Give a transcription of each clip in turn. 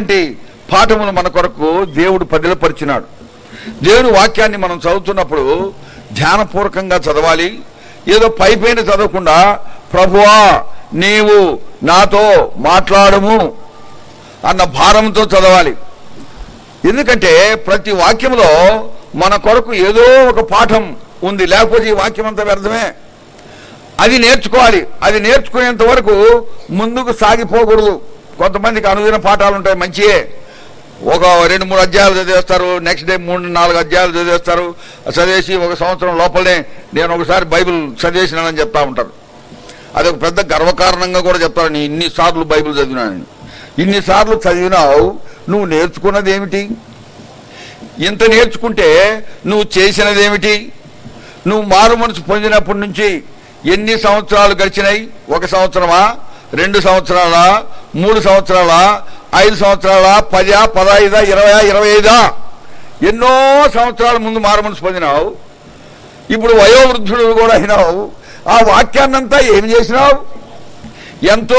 ఇటువంటి పాఠములు మన కొరకు దేవుడు పదిలపరిచినాడు దేవుని వాక్యాన్ని మనం చదువుతున్నప్పుడు ధ్యానపూర్వకంగా చదవాలి. ఏదో పైపైన చదవకుండా ప్రభువా నీవు నాతో మాట్లాడము అన్న భారంతో చదవాలి. ఎందుకంటే ప్రతి వాక్యంలో మన కొరకు ఏదో ఒక పాఠం ఉంది. లేకపోతే ఈ వాక్యం అంతా వ్యర్థమే. అది నేర్చుకోవాలి. అది నేర్చుకునేంత వరకు ముందుకు సాగిపోకూడదు. కొంతమందికి అనుదిన పాఠాలు ఉంటాయి మంచియే. ఒక రెండు మూడు అధ్యాయాలు చదివేస్తారు నెక్స్ట్ డే మూడు నాలుగు అధ్యాయాలు చదివేస్తారు. చదివేసి ఒక సంవత్సరం లోపలనే నేను ఒకసారి బైబిల్ చదివేసినానని చెప్తా ఉంటారు. అది ఒక పెద్ద గర్వకారణంగా కూడా చెప్తారు. నేను ఇన్నిసార్లు బైబిల్ చదివినాను ఇన్నిసార్లు చదివినావు నువ్వు నేర్చుకున్నది ఏమిటి ఇంత నేర్చుకుంటే నువ్వు చేసినది ఏమిటి నువ్వు మారు మనసు పొందినప్పటి నుంచి ఎన్ని సంవత్సరాలు గడిచినాయి? ఒక సంవత్సరమా? రెండు సంవత్సరాల మూడు సంవత్సరాల ఐదు సంవత్సరాల పదా పదహైదా ఇరవై ఇరవై ఐదా ఎన్నో సంవత్సరాల ముందు మారమనిసి పొందినావు. ఇప్పుడు వయోవృద్ధుడు కూడా అయినావు. ఆ వాక్యాన్నంతా ఏం చేసినావు? ఎంతో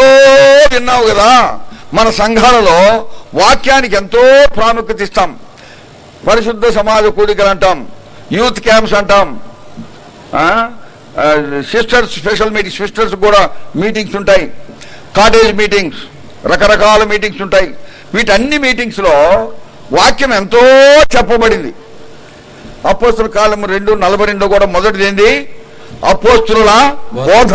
విన్నావు కదా. మన సంఘాలలో వాక్యానికి ఎంతో ప్రాముఖ్యత ఇస్తాం. పరిశుద్ధ సమాజ కూడికలు అంటాం. యూత్ క్యాంప్స్ అంటాం. సిస్టర్స్ స్పెషల్ మీటింగ్ సిస్టర్స్ కూడా మీటింగ్స్ ఉంటాయి. కాటేజ్ మీటింగ్స్ రకరకాల మీటింగ్స్ ఉంటాయి. వీటన్ని మీటింగ్స్లో వాక్యం ఎంతో చెప్పబడింది. అపోస్తుల కాలం రెండు నలభై రెండు కూడా మొదటిది ఏంది? అపోస్తుల బోధ.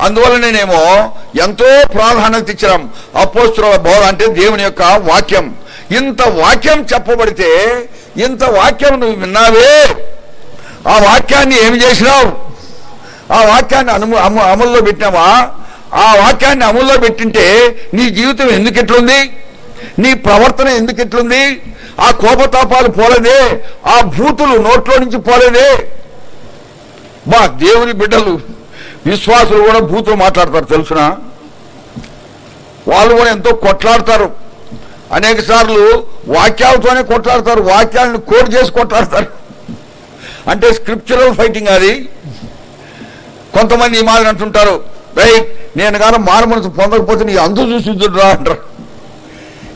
అందువలనేమో ఎంతో ప్రాధాన్యత ఇచ్చినాం. అపోస్తుల బోధ అంటే దేవుని యొక్క వాక్యం. ఇంత వాక్యం చెప్పబడితే ఇంత వాక్యం నువ్వు విన్నావే? ఆ వాక్యాన్ని ఏమి చేసినావు? ఆ వాక్యాన్ని అను అమ- అమల్లో పెట్టినావా? ఆ వాక్యాన్ని అమల్లో పెట్టింటే నీ జీవితం ఎందుకు ఎట్లుంది నీ ప్రవర్తన ఎందుకు ఎట్లుంది ఆ కోపతాపాలు పోలేదే? ఆ భూతులు నోట్లో నుంచి పోలేదే? బా దేవుని బిడ్డలు విశ్వాసులు కూడా భూతులు మాట్లాడతారు తెలుసునా? వాళ్ళు కూడా ఎంతో కొట్లాడతారు. అనేక సార్లు వాక్యాలతోనే కొట్లాడతారు వాక్యాలను కోడ్ చేసి కొట్లాడతారు. అంటే స్క్రిప్చరల్ ఫైటింగ్ అది. కొంతమంది ఈ మాదిరి అంటుంటారు రైట్ నేను కానీ మారు మనసు పొందకపోతే నీ అందు చూసి రా అంటారు.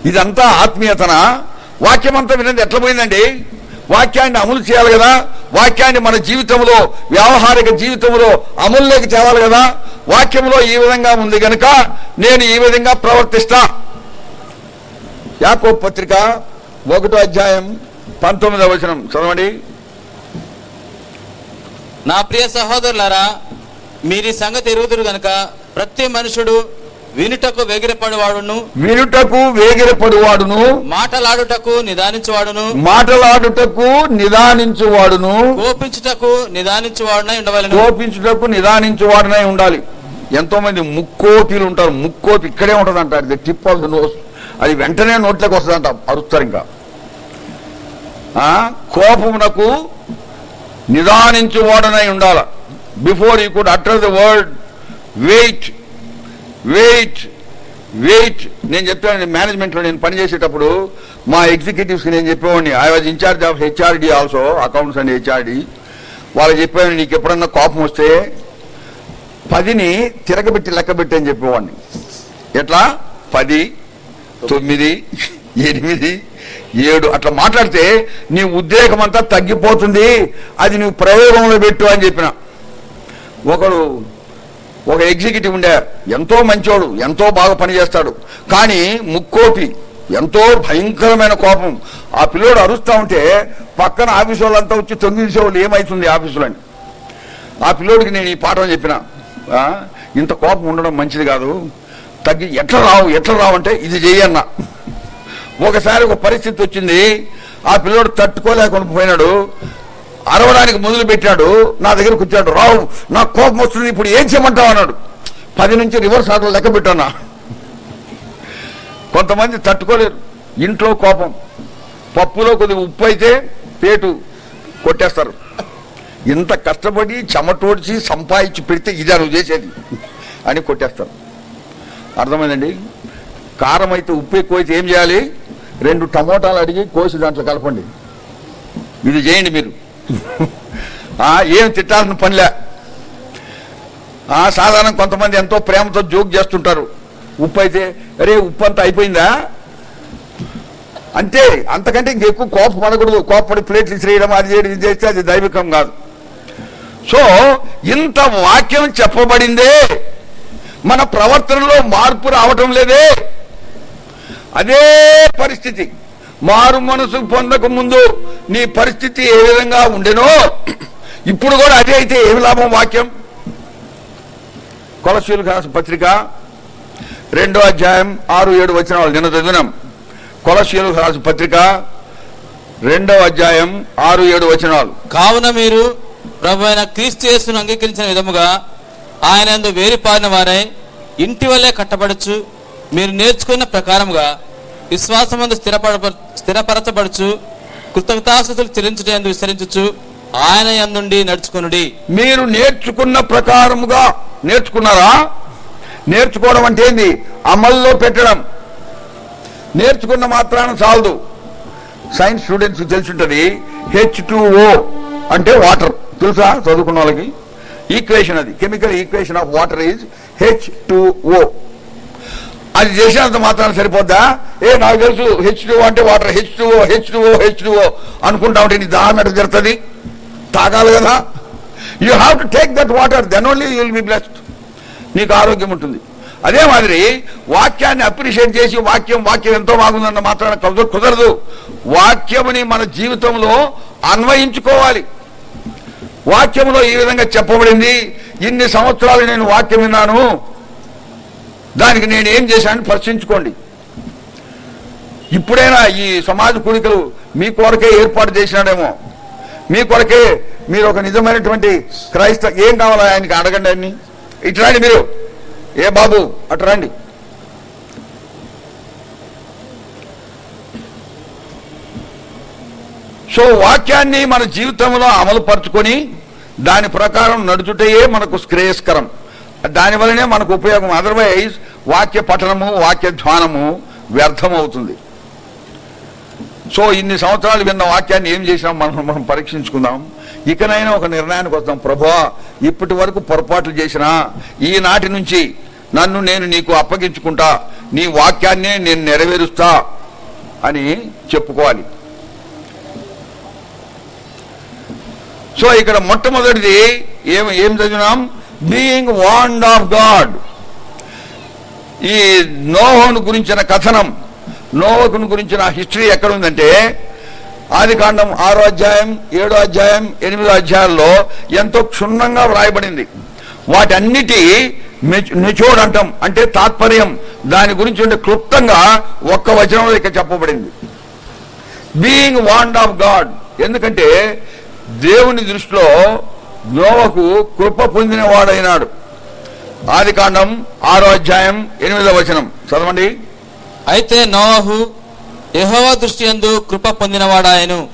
ఇదంతా ఆత్మీయతన? వాక్యం అంతా వినండి ఎట్లా పోయిందండి? వాక్యాన్ని అమలు చేయాలి కదా వాక్యాన్ని మన జీవితంలో వ్యావహారిక జీవితంలో అమలులోకి తేవాలి కదా వాక్యంలో ఈ విధంగా ఉంది కనుక నేను ఈ విధంగా ప్రవర్తిస్తా. యాకో పత్రిక ఒకటో అధ్యాయం పంతొమ్మిదవ వచనం. చదవండి. నా ప్రియ సహోదరులారా మీరీ సంగతి ఎరుగుదురు గనుక ప్రతి మనుషుడు వినుటకు వెగిరపడివాడును వినుటకు వేగిరపడువాడును మాటలాడుటకు నిదానించువాడును మాటలాడుటకు నిదానించువాడును కోపించుటకు నిదానించువాడునై ఉండవలను. కోపించుటకు నిదానించువాడనై ఉండాలి. ఎంతో మంది ముక్కోపీలు ఉంటారు ముక్కోపి ఇక్కడే ఉంటుంది అంటారు the tip of the nose. అది వెంటనే నోట్లోకి వస్తుందంట అరుస్తారు ఇంకా. కోపమునకు నిదానించువాడనై ఉండాల. Before you could utter the word wait wait wait నేను చెప్పాను మేనేజ్మెంట్లో నేను పనిచేసేటప్పుడు మా ఎగ్జిక్యూటివ్స్కి నేను చెప్పేవాడిని. I was in charge of HRD also accounts and HRD వాళ్ళకి చెప్పాను నీకు ఎప్పుడన్నా కోపం వస్తే పదిని తిరగబెట్టి లెక్కబెట్టి అని చెప్పేవాడిని. ఎట్లా? పది తొమ్మిది ఎనిమిది ఏడు. అట్లా మాట్లాడితే నీ ఉద్రేకం అంతా తగ్గిపోతుంది. అది నువ్వు ప్రయోగంలో పెట్టు అని చెప్పిన. ఒకడు ఒక ఎగ్జిక్యూటివ్ ఉండే ఎంతో మంచోడు ఎంతో బాగా పనిచేస్తాడు. కానీ ముక్కోపి ఎంతో భయంకరమైన కోపం. ఆ పిల్లోడు అరుస్తా ఉంటే పక్కన ఆఫీసు వాళ్ళంతా వచ్చి తొంగించేవాళ్ళు ఏమవుతుంది ఆఫీసులో? అని. ఆ పిల్లోడికి నేను ఈ పాఠం చెప్పిన ఇంత కోపం ఉండడం మంచిది కాదు. తగ్గి ఎట్లా రావు ఎట్లా రావు అంటే ఇది చేయన్న ఒకసారి ఒక పరిస్థితి వచ్చింది. ఆ పిల్లోడు తట్టుకోలేకుండా పోయినాడు అరవడానికి మొదలు పెట్టాడు నా దగ్గర వచ్చాడు రావు నాకు కోపం వస్తుంది ఇప్పుడు ఏం చేయమంటావు అన్నాడు. పది నుంచి రివర్స్ ఆటలు లెక్క పెట్టానా కొంతమంది తట్టుకోలేరు. ఇంట్లో కోపం. పప్పులో కొద్దిగా ఉప్పు అయితే పేటు కొట్టేస్తారు. ఇంత కష్టపడి చెమటోడ్చి సంపాదించి పెడితే ఇదే నువ్వు చేసేది అని కొట్టేస్తారు. అర్థమైందండి? కారం అయితే ఉప్పు ఎక్కువైతే ఏం చేయాలి? రెండు టమోటాలు అడిగి కోసి దాంట్లో కలపండి. ఇది చేయండి మీరు. ఏం తిట్టాల్సిన పనిలే. సాధారణ కొంతమంది ఎంతో ప్రేమతో జోక్ చేస్తుంటారు. ఉప్పు అయితే అరే ఉప్పు అంతా అయిపోయిందా? అంతే అంతకంటే ఇంక ఎక్కువ కోప పడకూడదు కోపపడి ప్లేట్లు ఇసిరేయడం అది చేయడం ఇది చేస్తే అది దైవికం కాదు. సో ఇంత వాక్యం చెప్పబడిందే. మన ప్రవర్తనలో మార్పు రావటం లేదే. అదే పరిస్థితి. మారు మనసు పొందక ముందు నీ పరిస్థితి ఏ విధంగా ఉండెనో ఇప్పుడు కూడా అదే అయితే ఏమి లాభం వాక్యం? కొలసీలు పత్రిక రెండో అధ్యాయం ఆరు ఏడు వచ్చిన వాళ్ళు నిన్న చదివినాం. కొలసీలు పత్రిక రెండవ అధ్యాయం ఆరు ఏడు వచనాలు. కావున మీరు ప్రభు అయిన క్రీస్తు యేసును అంగీకరించిన విధముగా ఆయన యందు వేరుపారిన వారై ఇంటి వల్లే కట్టబడచ్చు. మీరు నేర్చుకున్న ప్రకారముగా విశ్వాసమందు స్థిరపడ స్థిరపరచబడుచు కృతజ్ఞతాస్థుతులు చెల్లించటందు విస్తరించుచు ఆయన ఎందుండి నడుచుకునుడి? మీరు నేర్చుకున్న ప్రకారముగా నేర్చుకున్నారా? నేర్చుకోవడం అంటే ఏంది? అమల్లో పెట్టడం. నేర్చుకున్న మాత్రాన చాలదు. సైన్స్ స్టూడెంట్స్ తెలిసింటది హెచ్ ఓ అంటే వాటర్. తెలుసా చదువుకున్న వాళ్ళకి? ఈక్వేషన్ అది. Chemical equation of water is H O అది చేసినంత మాత్రం సరిపోద్దా? ఏ నాకు తెలుసు హెచ్ అంటే water H two O H two H two అనుకుంటా ఉంటే నీ దాహం ఎట్ట జరుగుతుంది? తాగాలి కదా. You have to take that water then only you will be blessed నీకు ఆరోగ్యం ఉంటుంది. అదే మాదిరి వాక్యాన్ని అప్రిషియేట్ చేసి వాక్యం వాక్యం ఎంతో బాగుందన్న మాత్రాన కుదరదు. వాక్యముని మన జీవితంలో అన్వయించుకోవాలి. వాక్యంలో ఈ విధంగా చెప్పబడింది ఇన్ని సంవత్సరాలు నేను వాక్యం విన్నాను దానికి నేను ఏం చేశానని ప్రశ్నించుకోండి ఇప్పుడైనా ఈ సమాజ కూడికలు మీ కొరకే ఏర్పాటు చేసినాడేమో. మీ కొరకే మీరు ఒక నిజమైనటువంటి క్రైస్త ఏం కావాలో ఆయనకి అడగండి అన్ని ఇటు మీరు. ఏ బాబు అటు రండి. సో వాక్యాన్ని మన జీవితంలో అమలు పరుచుకొని దాని ప్రకారం నడుచుటయే మనకు శ్రేయస్కరం. దానివల్లనే మనకు ఉపయోగం. అదర్వైజ్ వాక్య పఠనము వాక్య ధ్వానము వ్యర్థమవుతుంది. సో ఇన్ని సంవత్సరాలు విన్న వాక్యాన్ని ఏం చేసినాం? మనం మనం పరీక్షించుకుందాం. ఇకనైనా ఒక నిర్ణయానికి వస్తాం. ప్రభా ఇప్పటి వరకు పొరపాట్లు చేసినా ఈనాటి నుంచి నన్ను నేను నీకు అప్పగించుకుంటా నీ వాక్యాన్నే నేను నెరవేరుస్తా అని చెప్పుకోవాలి. సో ఇక్కడ మొట్టమొదటిది ఏం ఏం చదివినాం? బీయింగ్ వాండ్ ఆఫ్ గాడ్ ఈ నోహోను గురించిన కథనం నోహకును గురించిన హిస్టరీ ఎక్కడ ఉందంటే ఆది కాండం ఆరో అధ్యాయం ఏడో అధ్యాయం ఎనిమిదో అధ్యాయాల్లో ఎంతో క్షుణ్ణంగా వ్రాయబడింది. వాటన్నిటి నిచోడ్ అంటాం అంటే తాత్పర్యం దాని గురించి ఉండే క్లుప్తంగా ఒక్క వచనంలో ఇక్కడ చెప్పబడింది. బీయింగ్ వాండ్ ఆఫ్ గాడ్ ఎందుకంటే దేవుని దృష్టిలో నోవకు కృప పొందిన వాడైనాడు ఆది కాండం ఆరో అధ్యాయం ఎనిమిదో వచనం. చదవండి. అయితే నోహు యెహోవా దృష్టి యందు కృప పొందినవాడాయను.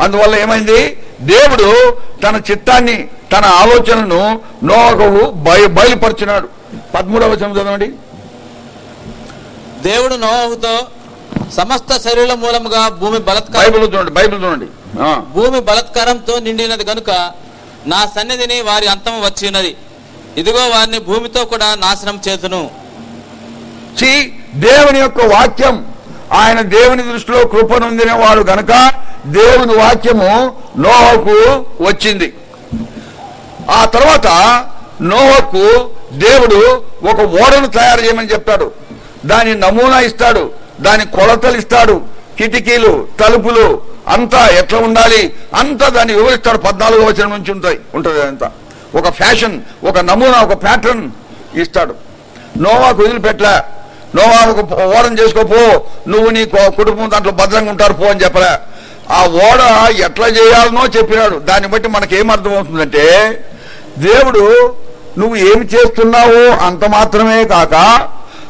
అందువల్ల ఏమైంది? దేవుడు తన చిత్తాన్ని తన ఆలోచనను నోవకు బయ బయలుపరిచినాడు. పదమూడవ వచనం చదవండి. దేవుడు నోహుతో సమస్త శరీరం మూలముగా భూమి బలత్కారం బైబిల్ చూడండి బైబిల్ చూడండి. భూమి బలత్కారంతో నిండినది గనుక నా సన్నిధిని వారి అంతము వచ్చి ఉన్నది. ఇదిగో వారిని భూమితో కూడా నాశనం చేతును. దేవుని యొక్క వాక్యం. ఆయన దేవుని దృష్టిలో కృపనొందిన వాడు గనక దేవుని వాక్యము నోహకు వచ్చింది. ఆ తర్వాత నోహకు దేవుడు ఒక ఓడను తయారు చేయమని చెప్తాడు దాని నమూనా ఇస్తాడు. దాని కొలతలు ఇస్తాడు. కిటికీలు తలుపులు అంతా ఎట్లా ఉండాలి? అంతా దాన్ని వివరిస్తాడు పద్నాలుగో వచనం నుంచి ఉంటాయి ఉంటుంది అంతా ఒక ఫ్యాషన్ ఒక నమూనా ఒక ప్యాటర్న్ ఇస్తాడు. నోవాకు వదిలిపెట్టలే. నోవా ఒక ఓడం చేసుకోపో నువ్వు నీ కో- కుటుంబం దాంట్లో భద్రంగా ఉంటారు పో అని చెప్పలే. ఆ ఓడ ఎట్లా చేయాలనో చెప్పినాడు. దాన్ని బట్టి మనకి ఏం అర్థమవుతుందంటే దేవుడు నువ్వు ఏమి చేస్తున్నావో అంత మాత్రమే కాక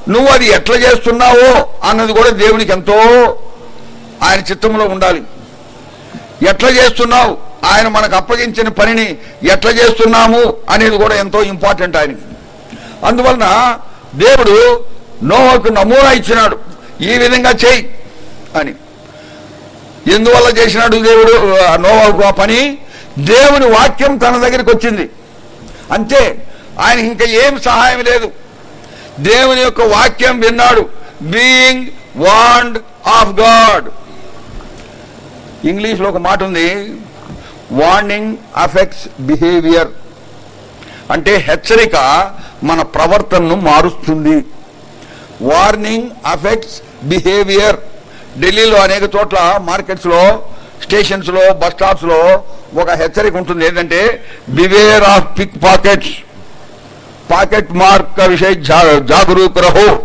నువ్వు అది ఎట్లా చేస్తున్నావో అన్నది కూడా దేవునికి ఎంతో ఆయన చిత్తంలో ఉండాలి. ఎట్లా చేస్తున్నావు? ఆయన మనకు అప్పగించిన పనిని ఎట్లా చేస్తున్నాము అనేది కూడా ఎంతో ఇంపార్టెంట్ ఆయనకి. అందువలన దేవుడు నోవకు నమూనా ఇచ్చినాడు. ఈ విధంగా చేయి అని. ఎందువల్ల చేసినాడు దేవుడు? ఆ నోవాకు ఆ పని. దేవుని వాక్యం తన దగ్గరికి వచ్చింది. అంతే ఆయన ఇంకా ఏం సహాయం లేదు. దేవుని యొక్క వాక్యం విన్నాడు. బీయింగ్ వాండ్ ఆఫ్ గాడ్ ఇంగ్లీష్లో ఒక మాట ఉంది వార్నింగ్ అఫెక్ట్స్ బిహేవియర్ అంటే హెచ్చరిక మన ప్రవర్తనను మారుస్తుంది. వార్నింగ్ అఫెక్ట్స్ బిహేవియర్ ఢిల్లీలో అనేక చోట్ల మార్కెట్స్లో స్టేషన్స్లో బస్ స్టాప్స్లో ఒక హెచ్చరిక ఉంటుంది. ఏంటంటే beware of pickpockets pocket mark విషయ జా- జాగరూక్ రహో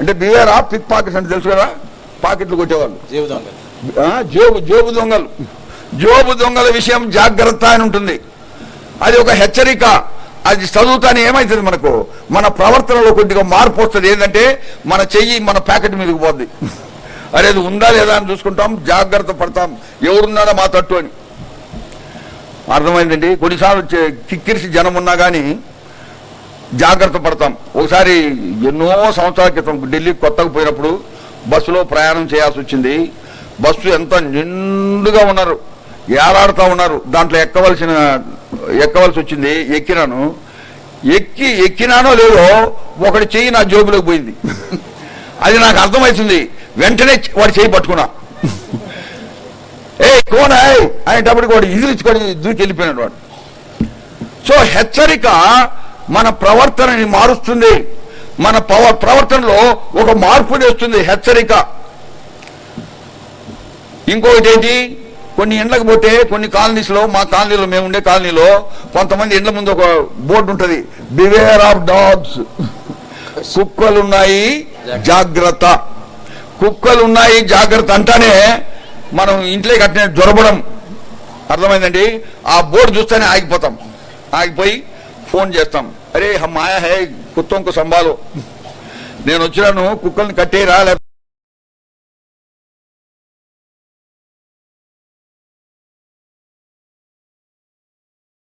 అంటే బివేర్ ఆఫ్ పిక్ పాకెట్స్ అంటే తెలుసు కదా? పాకెట్లు కొట్టేవాళ్ళు. జీవితంలో జోబు జోబు దొంగలు. జోబు దొంగల విషయం జాగ్రత్త అని ఉంటుంది. అది ఒక హెచ్చరిక. అది చదువుతానే ఏమవుతుంది మనకు? మన ప్రవర్తనలో కొద్దిగా మార్పు వస్తుంది. ఏంటంటే మన చెయ్యి మన ప్యాకెట్ మీదకి పోద్ది. అరే అది ఉందా లేదా అని చూసుకుంటాం జాగ్రత్త పడతాం. ఎవరున్నాడో మా తట్టు అని. అర్థమైందండి? కొన్నిసార్లు కిక్కిరిసి జనం ఉన్నా కానీ జాగ్రత్త పడతాం. ఒకసారి ఎన్నో సంవత్సరాల క్రితం ఢిల్లీ కొత్తగా పోయినప్పుడు బస్సులో ప్రయాణం చేయాల్సి వచ్చింది. బస్సు ఎంత నిండుగా ఉన్నారు. ఏలాడుతూ ఉన్నారు. దాంట్లో ఎక్కవలసిన ఎక్కవలసి వచ్చింది ఎక్కినాను. ఎక్కి ఎక్కినానో లేదో ఒకటి చెయ్యి నా జోబులోకి పోయింది. అది నాకు అర్థమవుతుంది వెంటనే వాడు చేయి పట్టుకున్నా. ఏ కోనాయ్ అనేటప్పటికి వాడు ఇదిలించుకొని దూకి వెళ్ళిపోయినాడు వాడు. సో హెచ్చరిక మన ప్రవర్తనని మారుస్తుంది. మన పవ ప్రవర్తనలో ఒక మార్పు తెస్తుంది హెచ్చరిక. ఇంకొకటి ఏంటి కొన్ని ఇండ్లకు పోతే కొన్ని కాలనీస్లో మా కాలనీలో మేము ఉండే కాలనీలో కొంతమంది ఇండ్ల ముందు ఒక బోర్డు ఉంటుంది. బివేర్ ఆఫ్ డాగ్స్ కుక్కలున్నాయి జాగ్రత్త. కుక్కలున్నాయి జాగ్రత్త అంటానే మనం ఇంట్లో కట్టిన జ్వరబడం అర్థమైందండి? ఆ బోర్డు చూస్తేనే ఆగిపోతాం. ఆగిపోయి ఫోన్ చేస్తాం. అరే మాయా హే కుత్తంకు సంభాలు నేను వచ్చినాను కుక్కల్ని కట్టేరా లేకపోతే